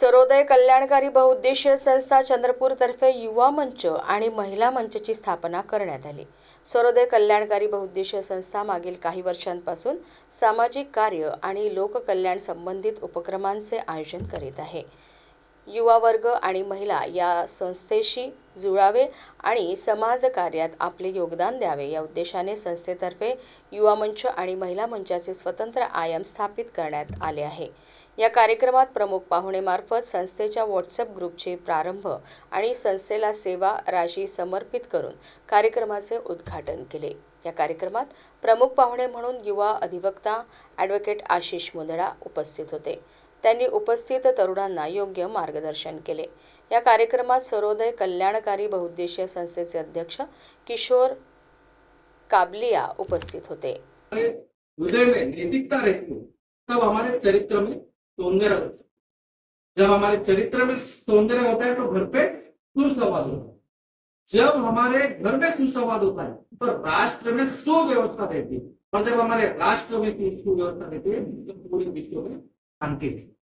सरोदय कल्याणकारी बहुउद्देशीय संस्था चंद्रपूर तर्फे युवा मंच आणि महिला मंचची स्थापना करण्यात आली. सरोदय कल्याणकारी बहुउद्देशीय संस्था मागील काही वर्षांपासून सामाजिक कार्य आणि लोककल्याण संबंधित उपक्रमांचे आयोजन करीत आहे. युवा वर्ग आणि महिला या संस्थेशी जुळावे आणि समाजकार्यात आपले योगदान द्यावे. या उद्देशाने संस्थेतर्फे युवा मंच आणि महिला मंचाचे स्वतंत्र आयाम स्थापित करण्यात आले आहे. या कार्यक्रमात प्रमुख पाहुणेमार्फत संस्थेच्या व्हॉट्सअप ग्रुपचे प्रारंभ आणि संस्थेला सेवा राशी समर्पित करून कार्यक्रमाचे उद्घाटन केले. या कार्यक्रमात प्रमुख पाहुणे म्हणून युवा अधिवक्ता ॲडव्होकेट आशिष मुंदडा उपस्थित होते. त्यांनी उपस्थित तरुणांना योग्य मार्गदर्शन केले. या कार्यक्रमात सर्वोदय कल्याणकारी बहुउद्देशीय संस्थेचे अध्यक्ष किशोर काबलिया उपस्थित होते. हृदय में नैतिकता रहती है तब हमारे चरित्र में सौंदर्य होता है जब हमारे चरित्र में सौंदर्य होता है तो घर पे सुसंवाद होता है जब हमारे घर में सुसंवाद होता है तो राष्ट्र में सुव्यवस्था रहती है और जब हमारे राष्ट्र में सुव्यवस्था रहती है तो पूरे विश्व में शांति रहती है